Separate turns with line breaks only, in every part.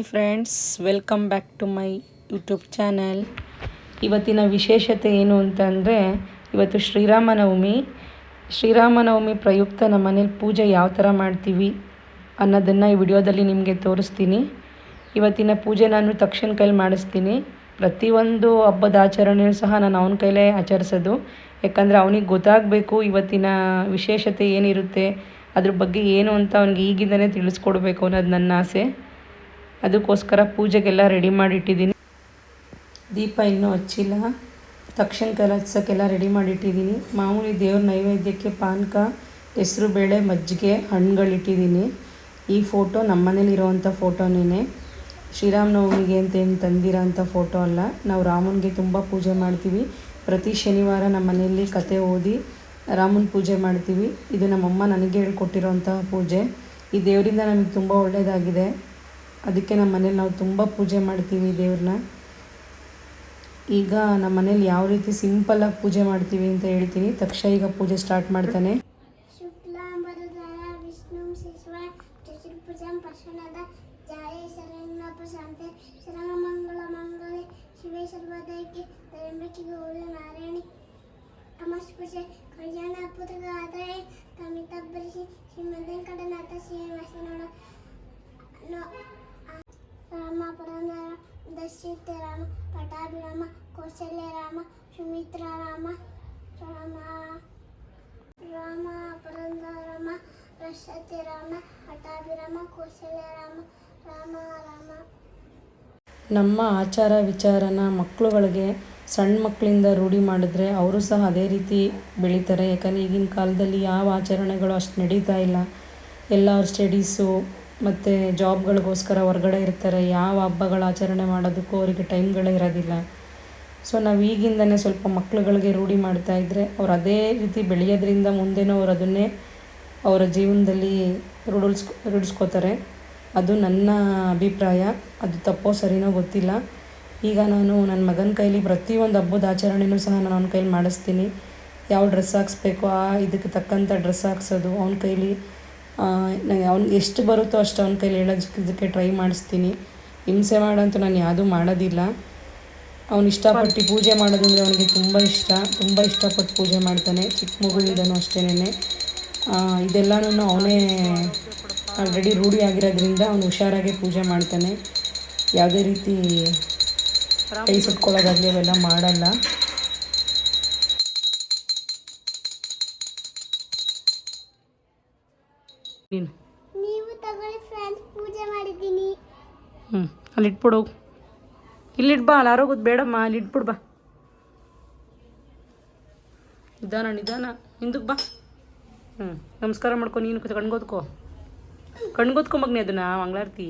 Hi friends, welcome back to my YouTube channel. ಇವತ್ತಿನ ವಿಶೇಷತೆ ಏನು ಅಂತಂದರೆ, ಇವತ್ತು ಶ್ರೀರಾಮನವಮಿ. ಶ್ರೀರಾಮನವಮಿ ಪ್ರಯುಕ್ತ ನಮ್ಮ ಮನೇಲಿ ಪೂಜೆ ಯಾವ ಥರ ಮಾಡ್ತೀವಿ ಅನ್ನೋದನ್ನು ಈ ವಿಡಿಯೋದಲ್ಲಿ ನಿಮಗೆ ತೋರಿಸ್ತೀನಿ. ಇವತ್ತಿನ ಪೂಜೆ ನಾನು ತಕ್ಷಣ ಕೈಲಿ ಮಾಡಿಸ್ತೀನಿ. ಪ್ರತಿಯೊಂದು ಹಬ್ಬದ ಆಚರಣೆಯೂ ಸಹ ನಾನು ಅವನ ಕೈಲೇ ಆಚರಿಸೋದು. ಯಾಕಂದರೆ ಅವನಿಗೆ ಗೊತ್ತಾಗಬೇಕು ಇವತ್ತಿನ ವಿಶೇಷತೆ ಏನಿರುತ್ತೆ, ಅದ್ರ ಬಗ್ಗೆ ಏನು ಅಂತ ಅವ್ನಿಗೆ ಈಗಿಂದನೇ ತಿಳಿಸ್ಕೊಡ್ಬೇಕು ಅನ್ನೋದು ನನ್ನ ಆಸೆ. ಅದಕ್ಕೋಸ್ಕರ ಪೂಜೆಗೆಲ್ಲ ರೆಡಿ ಮಾಡಿ ಇಟ್ಟಿದ್ದೀನಿ ದೀಪ ಇನ್ನೂ ಹಚ್ಚಿಲ್ಲ. ತಕ್ಷಣ ಕೈಲಿ ಹಚ್ಚೋಕ್ಕೆಲ್ಲ ರೆಡಿ ಮಾಡಿಟ್ಟಿದ್ದೀನಿ. ಮಾಮೂಲಿ ದೇವ್ರ ನೈವೇದ್ಯಕ್ಕೆ ಪಾನಕ, ಹೆಸರು ಬೇಳೆ, ಮಜ್ಜಿಗೆ, ಹಣ್ಣುಗಳಿಟ್ಟಿದ್ದೀನಿ. ಈ ಫೋಟೋ ನಮ್ಮ ಮನೇಲಿ ಇರೋವಂಥ ಫೋಟೋನೇ ಶ್ರೀರಾಮನವಮಿಗೆ ಅಂತೇನು ತಂದಿರೋ ಅಂಥ ಫೋಟೋ ಅಲ್ಲ. ನಾವು ರಾಮನಿಗೆ ತುಂಬ ಪೂಜೆ ಮಾಡ್ತೀವಿ. ಪ್ರತಿ ಶನಿವಾರ ನಮ್ಮ ಮನೆಯಲ್ಲಿ ಕತೆ ಓದಿ ರಾಮನ ಪೂಜೆ ಮಾಡ್ತೀವಿ. ಇದು ನಮ್ಮಮ್ಮ ನನಗೆ ಹೇಳ್ಕೊಟ್ಟಿರೋಂಥ ಪೂಜೆ. ಈ ದೇವರಿಂದ ನಮಗೆ ತುಂಬ ಒಳ್ಳೆಯದಾಗಿದೆ. ಅದಕ್ಕೆ ನಮ್ಮ ಮನೇಲಿ ನಾವು ತುಂಬ ಪೂಜೆ ಮಾಡ್ತೀವಿ ದೇವ್ರನ್ನ. ಈಗ ನಮ್ಮ ಮನೇಲಿ ಯಾವ ರೀತಿ ಸಿಂಪಲ್ಲಾಗಿ ಪೂಜೆ ಮಾಡ್ತೀವಿ ಅಂತ ಹೇಳ್ತೀನಿ. ತಕ್ಷಣ ಈಗ ಪೂಜೆ ಸ್ಟಾರ್ಟ್ ಮಾಡ್ತಾನೆ.
ಶುಕ್ಲಾಂಬರಧರ ಕಲ್ಯಾಣ ಶಿಶುವ ಚತುರ್ಭುಜಂ ಶ್ರೀ ಜಾಯ ಕಡೆ ನಾಥ ಶರಣಮಂಗಳ, ಮಂಗಳೆ ದಶಿತ ರಾಮ ಪಟಾಭಿರಾಮ ಕೌಶಲ್ಯ ರಾಮ ಸುಮಿತ್ರ ರಾಮ ರಾಮ ರಾಮ ಪರಂದರಾಮ ರಕ್ಷತೆ ರಾಮ ಪಟಾಭಿರಾಮ ಕೌಶಲ್ಯ ರಾಮ ರಾಮ. ರಾಮ
ನಮ್ಮ ಆಚಾರ ವಿಚಾರನ ಮಕ್ಕಳುಗಳಿಗೆ ಸಣ್ಣ ಮಕ್ಕಳಿಂದ ರೂಢಿ ಮಾಡಿದ್ರೆ ಅವರು ಸಹ ಅದೇ ರೀತಿ ಬೆಳೀತಾರೆ. ಯಾಕಂದರೆ ಈಗಿನ ಕಾಲದಲ್ಲಿ ಯಾವ ಆಚರಣೆಗಳು ಅಷ್ಟು ನಡೀತಾ ಇಲ್ಲ. ಎಲ್ಲ ಅವ್ರ ಸ್ಟಡೀಸು ಮತ್ತು ಜಾಬ್ಗಳಿಗೋಸ್ಕರ ಹೊರಗಡೆ ಇರ್ತಾರೆ, ಯಾವ ಹಬ್ಬಗಳ ಆಚರಣೆ ಮಾಡೋದಕ್ಕೂ ಅವರಿಗೆ ಟೈಮ್ಗಳೇ ಇರೋದಿಲ್ಲ. ಸೊ ನಾವು ಈಗಿಂದನೇ ಸ್ವಲ್ಪ ಮಕ್ಳುಗಳಿಗೆ ರೂಢಿ ಮಾಡ್ತಾ ಇದ್ದರೆ ಅವ್ರು ಅದೇ ರೀತಿ ಬೆಳೆಯೋದ್ರಿಂದ ಮುಂದೆನೂ ಅವ್ರು ಅದನ್ನೇ ಅವರ ಜೀವನದಲ್ಲಿ ರೂಢಿಸ್ಕೊ ರೂಢಿಸ್ಕೋತಾರೆ. ಅದು ನನ್ನ ಅಭಿಪ್ರಾಯ, ಅದು ತಪ್ಪೋ ಸರಿನೋ ಗೊತ್ತಿಲ್ಲ. ಈಗ ನಾನು ನನ್ನ ಮಗನ ಕೈಲಿ ಪ್ರತಿಯೊಂದು ಹಬ್ಬದ ಆಚರಣೆನೂ ಸಹ ನಾನು ಅವನ ಕೈಲಿ ಮಾಡಿಸ್ತೀನಿ. ಯಾವ ಡ್ರೆಸ್ ಹಾಕ್ಸ್ಬೇಕು ಆ ಇದಕ್ಕೆ ತಕ್ಕಂಥ ಡ್ರೆಸ್ ಹಾಕ್ಸೋದು, ಅವನ ಕೈಲಿ ಅವ್ನಿಗೆ ಎಷ್ಟು ಬರುತ್ತೋ ಅಷ್ಟು ಅವ್ನ ಕೈಲಿ ಹೇಳೋದಕ್ಕೆ ಟ್ರೈ ಮಾಡಿಸ್ತೀನಿ. ಹಿಂಸೆ ಮಾಡೋಂಥ ನಾನು ಯಾವುದೂ ಮಾಡೋದಿಲ್ಲ. ಅವ್ನು ಇಷ್ಟಪಟ್ಟು ಪೂಜೆ ಮಾಡೋದಂದರೆ ಅವನಿಗೆ ತುಂಬ ಇಷ್ಟ. ತುಂಬ ಇಷ್ಟಪಟ್ಟು ಪೂಜೆ ಮಾಡ್ತಾನೆ. ಚಿಕ್ಕ ಮಗುವಿಂದನೂ ಅಷ್ಟೇನೆ. ಇದೆಲ್ಲನೂ ಅವನೇ ಆಲ್ರೆಡಿ ರೂಢಿ ಆಗಿರೋದ್ರಿಂದ ಅವನು ಹುಷಾರಾಗಿ ಪೂಜೆ ಮಾಡ್ತಾನೆ. ಯಾವುದೇ ರೀತಿ ಕೈ ಸುಟ್ಕೊಳ್ಳೋದಾಗಲಿ ಅವೆಲ್ಲ ಮಾಡಲ್ಲ. ನೀನು?
ನೀವು ತಗೊಳ್ಳಿ ಫ್ರೆಂಡ್ಸ್ ಪೂಜೆ ಮಾಡಿದ್ದೀನಿ.
ಹ್ಞೂ ಅಲ್ಲಿ ಇಟ್ಬಿಡು. ಇಲ್ಲಿಟ್ ಬಾ ಅಲ್ಲಿ ಆರೋಗೋದು ಬೇಡಮ್ಮ ಅಲ್ಲಿ ಇಟ್ಬಿಡು ಬಾ. ನಿಧಾನ ನಿಧಾನ. ಹಿಂದಕ್ಕೆ ಬಾ. ಹ್ಞೂ ನಮಸ್ಕಾರ ಮಾಡ್ಕೊ ನೀನು ಕಣ್ಗೋದ್ಕೋ ಕಣ್ಗೋದ್ಕೊ ಮಗ್ನಿ ಅದನ್ನ ಮಂಗಳಾರತಿ.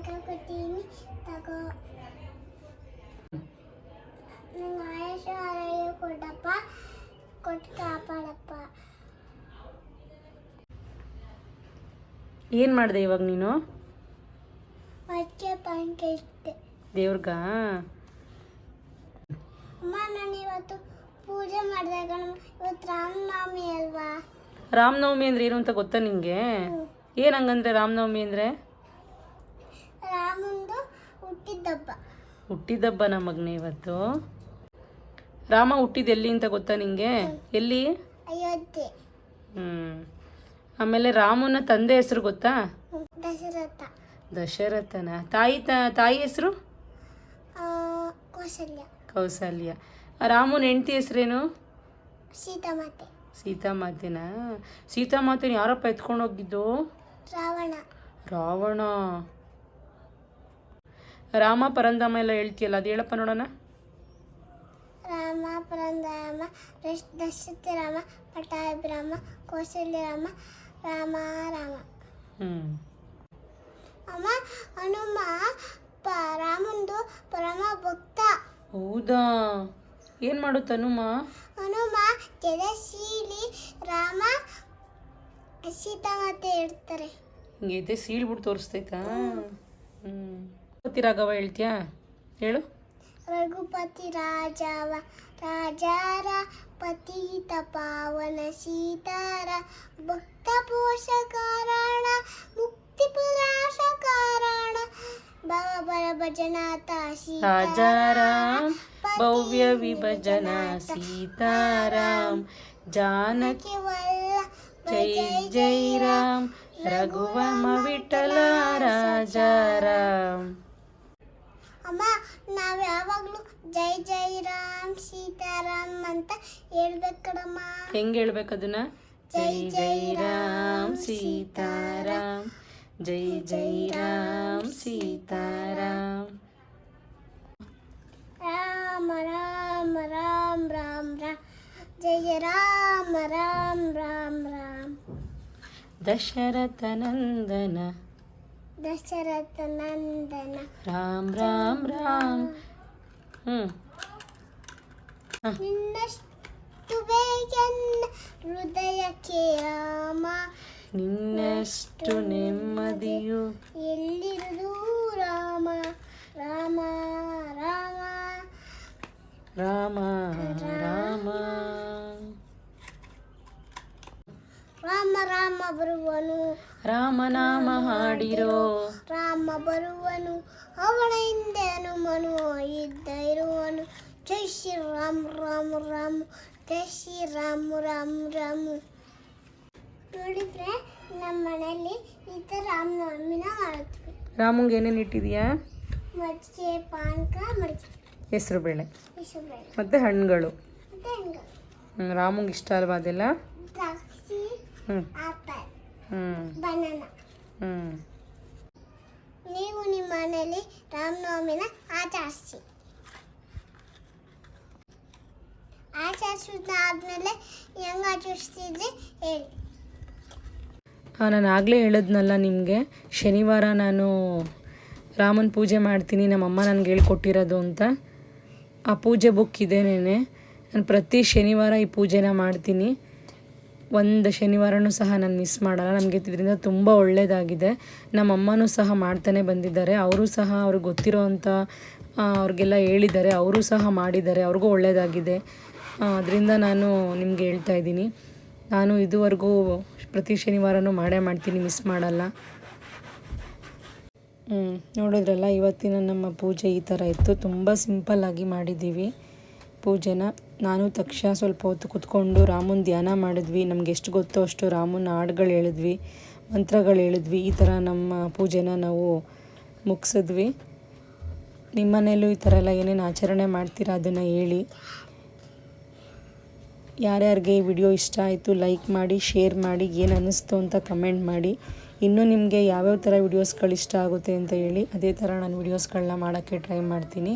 ಪಾನ್ಕ ಕೊಟ್ಟೀನಿ ತಗೋ. ನಂಗೆ ಆಯುಷ ಆರೋಗ್ಯ ಕೊಡಪ್ಪ ಕೊಟ್ಟು ಕಾಪಾಡಪ್ಪ.
ಏನು ಮಾಡಿದೆ ಇವಾಗ ನೀನು?
ಮತ್ತೆ ಪಾನ್ಕ ಇಟ್ಟೆ.
ದೇವ್ರಿಗ?
ಅಮ್ಮ ನಾನು ಇವತ್ತು ಪೂಜೆ ಮಾಡಿದಾಗ ಇವತ್ತು ರಾಮನವಮಿ ಅಲ್ವಾ?
ರಾಮನವಮಿ ಅಂದ್ರೆ ಏನು ಅಂತ ಗೊತ್ತಾ ನಿಂಗೆ? ಏನು ಹಂಗಂದ್ರೆ ರಾಮನವಮಿ ಅಂದರೆ
ರಾಮಂದು ಹುಟ್ಟಿದ್ದಬ್ಬ
ಹುಟ್ಟಿದಬ್ಬ ನಮ್ಮ ಮಗನೇ ಇವತ್ತು. ರಾಮ ಹುಟ್ಟಿದ ಎಲ್ಲಿ ಅಂತ ಗೊತ್ತಾ ನಿಂಗೆ? ಎಲ್ಲಿ? ಹ್ಮ್. ಆಮೇಲೆ ರಾಮನ ತಂದೆ ಹೆಸರು ಗೊತ್ತಾ?
ದಶರಥ.
ದಶರಥನ. ತಾಯಿ ತಾಯಿ ಹೆಸರು?
ಕೌಸಲ್ಯ.
ಕೌಸಲ್ಯ. ರಾಮನ ಹೆಂಡತಿ ಹೆಸರೇನು?
ಸೀತಾಮಾತೆ.
ಸೀತಾಮಾತೆನ? ಸೀತಾಮಾತೆನ ಯಾರಪ್ಪ ಎತ್ಕೊಂಡು ಹೋಗಿದ್ದು
ರಾವಣ.
ರಾವಣ. ರಾಮ ಪರಂಧಾಮ ಎಲ್ಲ ಹೇಳ್ತೀಯಲ್ಲ ಅದು ಹೇಳಪ್ಪ ನೋಡೋಣ.
ರಾಮ ಪರಂದಾಮ ರಶ್- ದಶರಥ ರಾಮ ಪಟ್ಟಾಭಿರಾಮ ಕೌಶಲ್ಯ ರಾಮ ರಾಮ ರಾಮ. ಅಮ್ಮ ಹನುಮ ರಾಮಂದು ಪರಮ ಭಕ್ತ.
ಹೌದಾ? ಏನು ಮಾಡುತ್ತ ಹನುಮ?
ಹನುಮ ಜಲಶೀಲಿ ರಾಮ ಸೀತಾಮಾತೆ ಇಡ್ತಾರೆ
ಹಿಂಗೈತೆ ಸೀಳ್ಬಿಟ್ಟು ತೋರಿಸ್ತೈತಾ? ಹ್ಞೂ ರಘುಪತಿ ರಾಘವ ಹೇಳ್ತೀಯಾ? ಹೇಳು.
ರಘುಪತಿ ರಾಜವ ರಾಜಾರ ಪತಿತ ಪಾವನ ಸೀತಾರ ಭಕ್ತ ಪೋಷಕಾರಣ ಮುಕ್ತಿ ಪುರಾಶ ಕಾರಣ ಭವ ಬರ ಭಜನಾಥ
ರಾಜಾರಾಮ್ ಭವ್ಯ ವಿಭಜನ ಸೀತಾರಾಮ್ ಜಾನಕಿ
ವಲ್ಲ
ಜೈ ಜೈ ರಾಮ್ ರಘುವಮ ವಿಠಲ ರಾಜಾರಾಮ್.
ಅಮ್ಮ ನಾವ್ ಯಾವಾಗ್ಲೂ ಜೈ ಜೈ ರಾಮ್ ಸೀತಾರಾಮ್ ಅಂತ ಹೇಳ್ಬೇಕಡಮ್ಮ
ಹೆಂಗ್ ಹೇಳ್ಬೇಕು ಅದನ್ನ? ಜೈ ಜೈ ರಾಮ್ ಸೀತಾರಾಮ್. ಜೈ ಜೈ ರಾಮ್ ಸೀತಾರಾಮ್.
ರಾಮ ರಾಮ ರಾಮ ರಾಮ ರಾಮ. ಜಯ ಜಯ ರಾಮ ರಾಮ ರಾಮ ರಾಮ.
ದಶರಥ ನಂದನ.
ದಶರಥ ನಂದನ.
ರಾಮ್ ರಾಮ್ ರಾಮ್. ಹ್ಮ್.
ನಿನ್ನಷ್ಟು ಬೇಗನ್ನ ಹೃದಯಕ್ಕೆ ರಾಮ
ನಿನ್ನಷ್ಟು ನೆಮ್ಮದಿಯು.
ಎಲ್ಲಿರುವುದು ರಾಮ ರಾಮ. ರಾಮ
ರಾಮ. ರಾಮ.
ರಾಮ ರಾಮ ಬರುವನು.
ರಾಮನಾಮ ಹಾಡಿರೋ
ರಾಮ ಬರುವನು ಅವನ ಹಿಂದೆ ಹನುಮನು ಇದ್ದ ಇರುವನು ಜೈ ಶ್ರೀ ರಾಮ ರಾಮ ರಾಮ ಜೈ ಶ್ರೀ ರಾಮ ರಾಮ. ರಾಮ ನೋಡಿದ್ರೆ ನಮ್ಮ ಮನೆಯಲ್ಲಿ ಈ ಥರ ರಾಮನವಮಿನ ಮಾಡ್ತೀವಿ.
ರಾಮಂಗೆ ಏನೇನು ಇಟ್ಟಿದೀಯಾ?
ಮಜ್ಜಿಗೆ ಪಾನಕ ಮಜ್ಜಿಗೆ.
ಹೆಸರು ಬೇಳೆ. ಮತ್ತು ಹಣ್ಣುಗಳು.
ಮತ್ತೆ ಹಿಂಗ
ಹ್ಞೂ ರಾಮಂಗೆ ಇಷ್ಟ ಅಲ್ವಾ ಅದೆಲ್ಲ?
ದ್ರಾಕ್ಷಿ
ಹ್ಞೂ
ಆಪಲ್.
ಹ್ಞೂ
ಬನಾನ ನೀವು ನಿಮ್ಮ ಮನೆಯಲ್ಲಿ ರಾಮನವಮಿನ ಆಚರಿಸಿ. ಆಚರಿಸಿದಾದ್ಮೇಲೆ ಹೆಂಗೆ ಆಚರಿಸ್ತಿದ್ರಿ ಹೇಳಿ.
ನಾನು ಆಗಲೇ ಹೇಳಿದ್ನಲ್ಲ ನಿಮಗೆ ಶನಿವಾರ ನಾನು ರಾಮನ ಪೂಜೆ ಮಾಡ್ತೀನಿ ನಮ್ಮಮ್ಮ ನನಗೆ ಹೇಳ್ಕೊಟ್ಟಿರೋದು ಅಂತ. ಆ ಪೂಜೆ ಬುಕ್ ಇದೆ ನಾನು ಪ್ರತಿ ಶನಿವಾರ ಈ ಪೂಜೆನ ಮಾಡ್ತೀನಿ. ಒಂದು ಶನಿವಾರನೂ ಸಹ ನಾನು ಮಿಸ್ ಮಾಡಲ್ಲ. ನಮಗೆ ಇದರಿಂದ ತುಂಬ ಒಳ್ಳೆಯದಾಗಿದೆ ನಮ್ಮಮ್ಮನೂ ಸಹ ಮಾಡ್ತಾನೆ ಬಂದಿದ್ದಾರೆ. ಅವರು ಸಹ ಅವ್ರಿಗೆ ಗೊತ್ತಿರೋ ಅಂಥ ಅವ್ರಿಗೆಲ್ಲ ಹೇಳಿದ್ದಾರೆ. ಅವರು ಸಹ ಮಾಡಿದ್ದಾರೆ. ಅವ್ರಿಗೂ ಒಳ್ಳೆಯದಾಗಿದೆ ಅದರಿಂದ ನಾನು ನಿಮಗೆ ಹೇಳ್ತಾ ಇದ್ದೀನಿ. ನಾನು ಇದುವರೆಗೂ ಪ್ರತಿ ಶನಿವಾರನೂ ಮಾಡೇ ಮಾಡ್ತೀನಿ ಮಿಸ್ ಮಾಡಲ್ಲ. ನೋಡಿದ್ರಲ್ಲ, ಇವತ್ತಿನ ನಮ್ಮ ಪೂಜೆ ಈ ಥರ ಇತ್ತು. ತುಂಬ ಸಿಂಪಲ್ಲಾಗಿ ಮಾಡಿದ್ದೀವಿ. ಪೂಜೆನ ನಾನು ತಕ್ಷಣ ಸ್ವಲ್ಪ ಹೊತ್ತು ಕುತ್ಕೊಂಡು ರಾಮನ ಧ್ಯಾನ ಮಾಡಿದ್ವಿ. ನಮ್ಗೆ ಎಷ್ಟು ಗೊತ್ತೋ ಅಷ್ಟು ರಾಮನ ಹಾಡುಗಳು ಹೇಳಿದ್ವಿ, ಮಂತ್ರಗಳು ಹೇಳಿದ್ವಿ. ಈ ಥರ ನಮ್ಮ ಪೂಜೆನ ನಾವು ಮುಗಿಸಿದ್ವಿ. ನಿಮ್ಮ ಮನೇಲೂ ಈ ಥರ ಎಲ್ಲ ಏನೇನು ಆಚರಣೆ ಮಾಡ್ತೀರಾ ಅದನ್ನು ಹೇಳಿ. ಯಾರ್ಯಾರಿಗೆ ಈ ವಿಡಿಯೋ ಇಷ್ಟ ಆಯಿತು ಲೈಕ್ ಮಾಡಿ, ಶೇರ್ ಮಾಡಿ, ಏನು ಅನ್ನಿಸ್ತು ಅಂತ ಕಮೆಂಟ್ ಮಾಡಿ. ಇನ್ನೂ ನಿಮಗೆ ಯಾವ್ಯಾವ ಥರ ವಿಡಿಯೋಸ್ಗಳು ಇಷ್ಟ ಆಗುತ್ತೆ ಅಂತ ಹೇಳಿ, ಅದೇ ಥರ ನಾನು ವಿಡಿಯೋಸ್ಗಳನ್ನ ಮಾಡೋಕ್ಕೆ ಟ್ರೈ ಮಾಡ್ತೀನಿ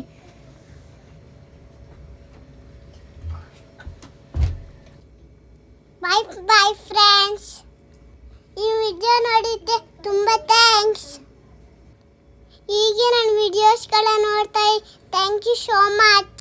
ಬಾಯ್ ಬಾಯ್ ಫ್ರೆಂಡ್ಸ್ ಈ ವಿಡಿಯೋ ನೋಡಿದ್ದೆ. ತುಂಬ ಥ್ಯಾಂಕ್ಸ್ ಈಗ ನನ್ನ ವಿಡಿಯೋಸ್ಗಳ ನೋಡ್ತಾ ಥ್ಯಾಂಕ್ ಯು ಸೋ ಮಚ್